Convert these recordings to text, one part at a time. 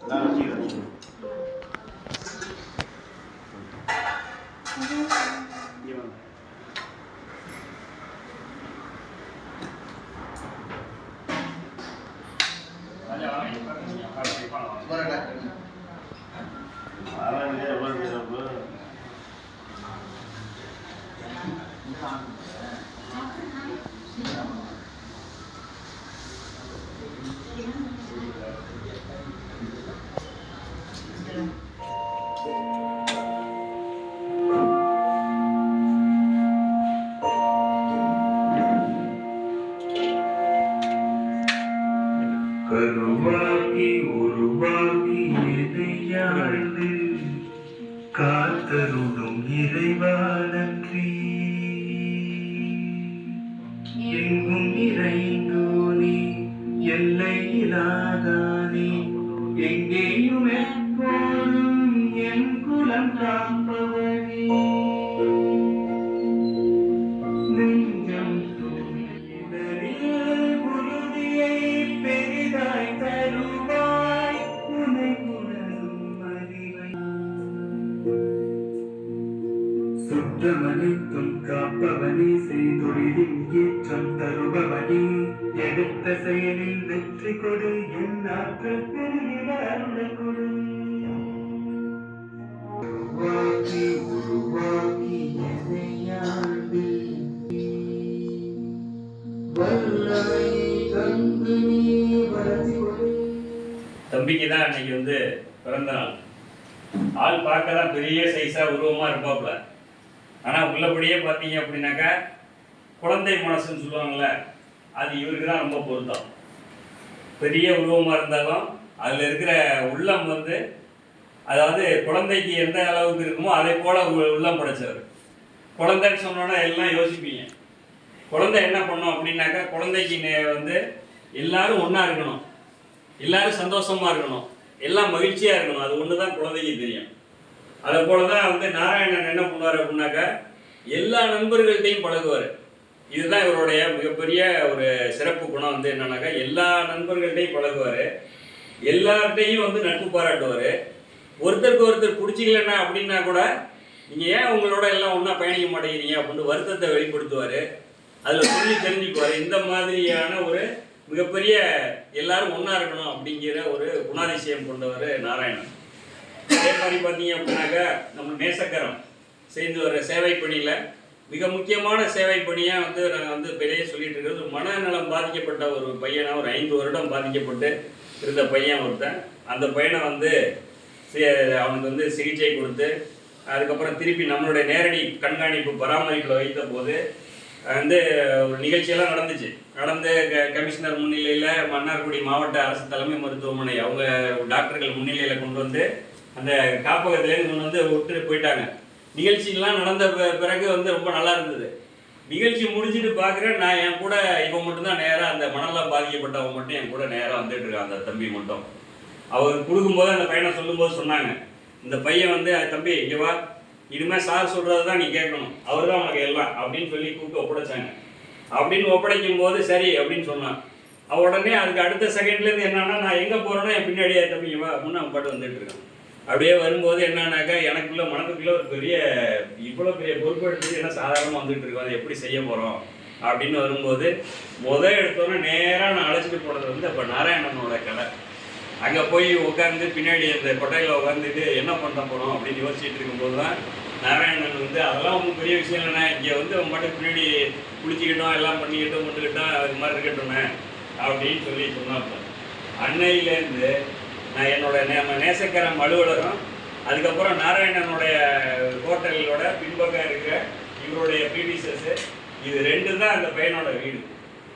நான் வச்சுக்கிறேன் இங்கே வாங்க. அதெல்லாம் entre சுற்றமனைத்தும் காப்பவனே செய்தொழிலின் ஏற்றம் தருபவனே. எடுத்த செயலில் வெற்றி கொடு என் ஆற்றல் பெருகிட அருள் கொடு. உருவாக்கி உருவாக்கி எதையாண்டு வல்லமை தந்து நீ தம்பிக்கு தான் அன்னைக்கு வந்து பிறந்த நாள் ஆள் பார்க்க தான் பெரிய சைஸா உருவமா இருப்பாப்புல. ஆனால் உள்ளபடியே பார்த்தீங்க அப்படின்னாக்கா குழந்தை மனசுன்னு சொல்லுவாங்கல்ல அது இவருக்கு தான் ரொம்ப பொருத்தம். பெரிய உருவமாக இருந்தாலும் அதில் இருக்கிற உள்ளம் வந்து அதாவது குழந்தைக்கு எந்த அளவுக்கு இருக்குமோ அதை போல் உள்ளம் படைச்சவர். குழந்தைன்னு சொன்னோன்னா எல்லாம் யோசிப்பீங்க. குழந்தை என்ன பண்ணும் அப்படின்னாக்கா குழந்தைக்கு வந்து எல்லாரும் ஒன்றா இருக்கணும். எல்லாரும் சந்தோஷமாக இருக்கணும். எல்லாம் மகிழ்ச்சியாக இருக்கணும். அது ஒன்று தான் குழந்தைக்கு தெரியும். அதை போல தான் வந்து நாராயணன் என்ன பண்ணுவார் அப்படின்னாக்கா எல்லா நண்பர்கள்ட்டையும் பழகுவார். இதுதான் இவருடைய மிகப்பெரிய ஒரு சிறப்பு குணம் வந்து என்னன்னாக்கா எல்லா நண்பர்கள்ட்டையும் பழகுவார். எல்லார்ட்டையும் வந்து நட்பு பாராட்டுவார். ஒருத்தருக்கு ஒருத்தர் பிடிச்சிக்கலன்னா அப்படின்னா கூட நீங்கள் ஏன் உங்களோட எல்லாம் ஒன்றா பயணிக்க மாட்டேங்கிறீங்க அப்படின்னு வருத்தத்தை வெளிப்படுத்துவார். அதில் சொல்லி தெரிஞ்சுக்குவார். இந்த மாதிரியான ஒரு மிகப்பெரிய எல்லாரும் ஒன்றா இருக்கணும் அப்படிங்கிற ஒரு குணாதிசயம் கொண்டவர் நாராயணன். அதே மாதிரி பார்த்தீங்க அப்படின்னாக்கா நம்ம நேசக்கரம் செய்து வர சேவை பணியில் மிக முக்கியமான சேவை பணியாக வந்து நாங்கள் வந்து பெரிய சொல்லிட்டு இருக்கிறது. மனநலம் பாதிக்கப்பட்ட ஒரு பையனை ஒரு ஐந்து வருடம் பாதிக்கப்பட்டு இருந்த பையன் ஒருத்தன். அந்த பையனை வந்து அவனுக்கு வந்து சிகிச்சை கொடுத்து அதுக்கப்புறம் திருப்பி நம்மளுடைய நேரடி கண்காணிப்பு பராமரிப்பில் வைத்த போது வந்து ஒரு நிகழ்ச்சியெல்லாம் நடந்துச்சு. நடந்து க- கமிஷனர் முன்னிலையில் மன்னார்குடி மாவட்ட அரசு தலைமை மருத்துவமனை அவங்க டாக்டர்கள் முன்னிலையில் கொண்டு வந்து அந்த காப்பகத்திலேருந்து கொண்டு வந்து விட்டுட்டு போயிட்டாங்க. நிகழ்ச்சிகள்லாம் நடந்த பிறகு வந்து ரொம்ப நல்லா இருந்தது. நிகழ்ச்சி முடிஞ்சுட்டு பார்க்குறேன். நான் என் கூட இவன் மட்டும்தான் நேராக அந்த மணலாம் பாதிக்கப்பட்டவன் மட்டும் என் கூட நேராக வந்துட்டு இருக்கான் அந்த தம்பி மட்டும். அவர் கொடுக்கும்போது அந்த பையனை சொல்லும்போது சொன்னாங்க. இந்த பையன் வந்து தம்பி இங்கே வா. இனிமேல் சார் சொல்கிறது தான் நீ கேட்கணும். அவர் தான் உனக்கு எல்லாம் அப்படின்னு சொல்லி கூப்பிட்டு ஒப்படைச்சாங்க. அப்படின்னு ஒப்படைக்கும் போது சரி அப்படின்னு சொன்னான். அவ உடனே அதுக்கு அடுத்த செகண்ட்லேருந்து என்னன்னா நான் எங்கே போகிறேன்னா என் பின்னாடியே தம்பிங்க வா. அப்படின்னு அவன் பாட்டு வந்துட்டு இருக்கான். அப்படியே வரும்போது என்னன்னாக்கா எனக்குள்ள மனதுக்குள்ள ஒரு பெரிய இவ்வளோ பெரிய பொறுப்பு எடுத்து என்ன சாதாரணமாக வந்துகிட்டு இருக்கோம் அதை எப்படி செய்ய போகிறோம் அப்படின்னு வரும்போது முதல் எடுத்தோன்னே நேராக நான் அழைச்சிட்டு போனது வந்து அப்போ நாராயணனோட கடை அங்கே போய் உட்காந்து பின்னாடி அந்த கொட்டையில் உட்காந்துட்டு என்ன பண்ண போகிறோம் அப்படின்னு யோசிச்சுட்டு இருக்கும்போது தான் நாராயணன் வந்து அதெல்லாம் ஒன்றும் பெரிய விஷயம் இல்லைண்ணே. இங்கே வந்து அவன் மட்டும் பின்னாடி குளிச்சுக்கிட்டோம் எல்லாம் பண்ணிக்கிட்டோம் பண்ணிக்கிட்டோம் அது மாதிரி இருக்கட்டும்ண்ணே. அப்படின்னு சொல்லி சொன்னாப்ப அன்னையிலேருந்து நான் என்னோட நே- நேசக்கரம் அலுவலகம் அதுக்கப்புறம் நாராயணனுடைய ஹோட்டலோட பின்பக்கம் இருக்கிற இவருடைய பிடிசஸ்ஸு இது ரெண்டு தான் அந்த பையனோட வீடு.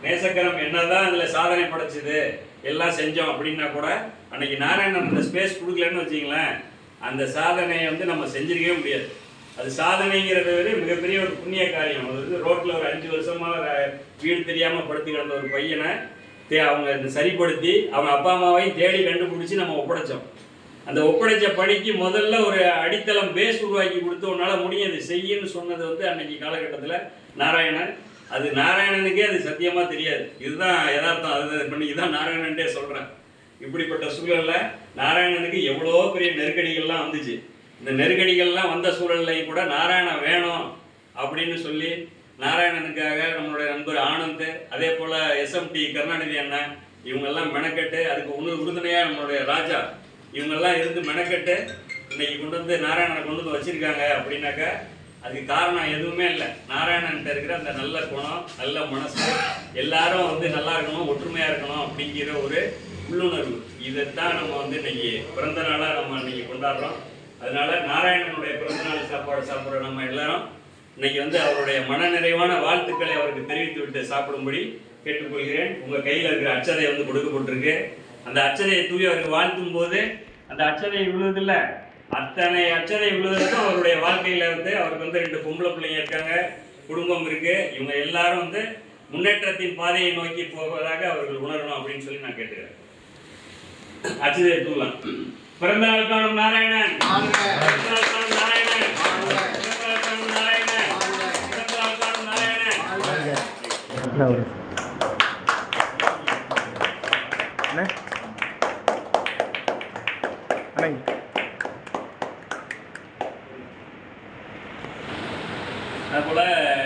நேசக்கரம் என்னதான் அதில் சாதனை படைச்சிது எல்லாம் செஞ்சோம் அப்படின்னா கூட அன்னைக்கு நாராயணன் அந்த ஸ்பேஸ் கொடுக்கலன்னு வச்சிங்களேன் அந்த சாதனையை வந்து நம்ம செஞ்சிருக்கவே முடியாது. அது சாதனைங்கிறத விட மிகப்பெரிய ஒரு புண்ணிய காரியம். அது வந்து ரோட்டில் ஒரு அஞ்சு வருஷமா வீடு தெரியாமல் படுத்து கிடந்த ஒரு பையனை அவங்க இந்த சரிப்படுத்தி அவங்க அப்பா அம்மாவையும் தேடி கண்டுபிடிச்சி நம்ம ஒப்படைச்சோம். அந்த ஒப்படைச்ச பணிக்கு முதல்ல ஒரு அடித்தளம் பேஸ் உருவாக்கி கொடுத்து உன்னால் முடியாது செய்யுன்னு சொன்னது வந்து அன்னைக்கு காலகட்டத்தில் நாராயணன். அது நாராயணனுக்கே அது சத்தியமாக தெரியாது. இதுதான் யதார்த்தம். அது பண்ணி இதுதான் நாராயணன்ட்டே சொல்கிறேன் இப்படிப்பட்ட சூழலில் நாராயணனுக்கு எவ்வளோ பெரிய நெருக்கடிகள்லாம் வந்துச்சு. இந்த நெருக்கடிகள்லாம் வந்த சூழல்லையும் கூட நாராயணன் வேணும் அப்படின்னு சொல்லி நாராயணனுக்காக நம்மளுடைய நண்பர் ஆனந்த் அதே போல் எஸ்எம்டி கருணாநிதி அண்ணன் இவங்கெல்லாம் மெனக்கெட்டு அதுக்கு உணவு உறுதுணையாக நம்மளுடைய ராஜா இவங்கெல்லாம் இருந்து மெனக்கெட்டு இன்னைக்கு கொண்டு வந்து நாராயணனை கொண்டு வந்து வச்சுருக்காங்க அப்படின்னாக்கா அதுக்கு காரணம் எதுவுமே இல்லை. நாராயணன்ட்ட இருக்கிற அந்த நல்ல குணம் நல்ல மனசு எல்லாரும் வந்து நல்லா இருக்கணும் ஒற்றுமையாக இருக்கணும் அப்படிங்கிற ஒரு உள்ளுணர்வு. இதைத்தான் நம்ம வந்து இன்னைக்கு பிறந்த நாளாக நம்ம இன்னைக்கு கொண்டாடுறோம். அதனால நாராயணனுடைய பிறந்தநாள் சாப்பாடு சாப்பிட்ற நம்ம எல்லாரும் இன்னைக்கு வந்து அவருடைய மனநிறைவான வாழ்த்துக்களை அவருக்கு தெரிவித்து விட்டு சாப்பிடும்படி கேட்டுக்கொள்கிறேன். உங்க கையில இருக்கிற அச்சதை வந்து கொடுக்கப்பட்டிருக்கு. அந்த அச்சதையை தூவி அவருக்கு வாழ்த்தும் போது அந்த அச்சதை விழுவதில்ல அத்தனை அச்சதை விழுவதற்கும் அவருடைய வாழ்க்கையில வந்து அவருக்கு வந்து ரெண்டு பொம்பளை பிள்ளைங்க இருக்காங்க குடும்பம் இருக்கு. இவங்க எல்லாரும் வந்து முன்னேற்றத்தின் பாதையை நோக்கி போவதாக அவர்கள் உணரணும் அப்படின்னு சொல்லி நான் கேட்டுக்கிறேன். அச்சதை தூவலாம். பிறந்த நாள் காணும் நாராயணன். நாராயணன் அண்ணே அண்ணே அதுபோல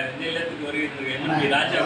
இந்த இல்லத்துக்கு வருகின்ற எம்என்பி ராஜா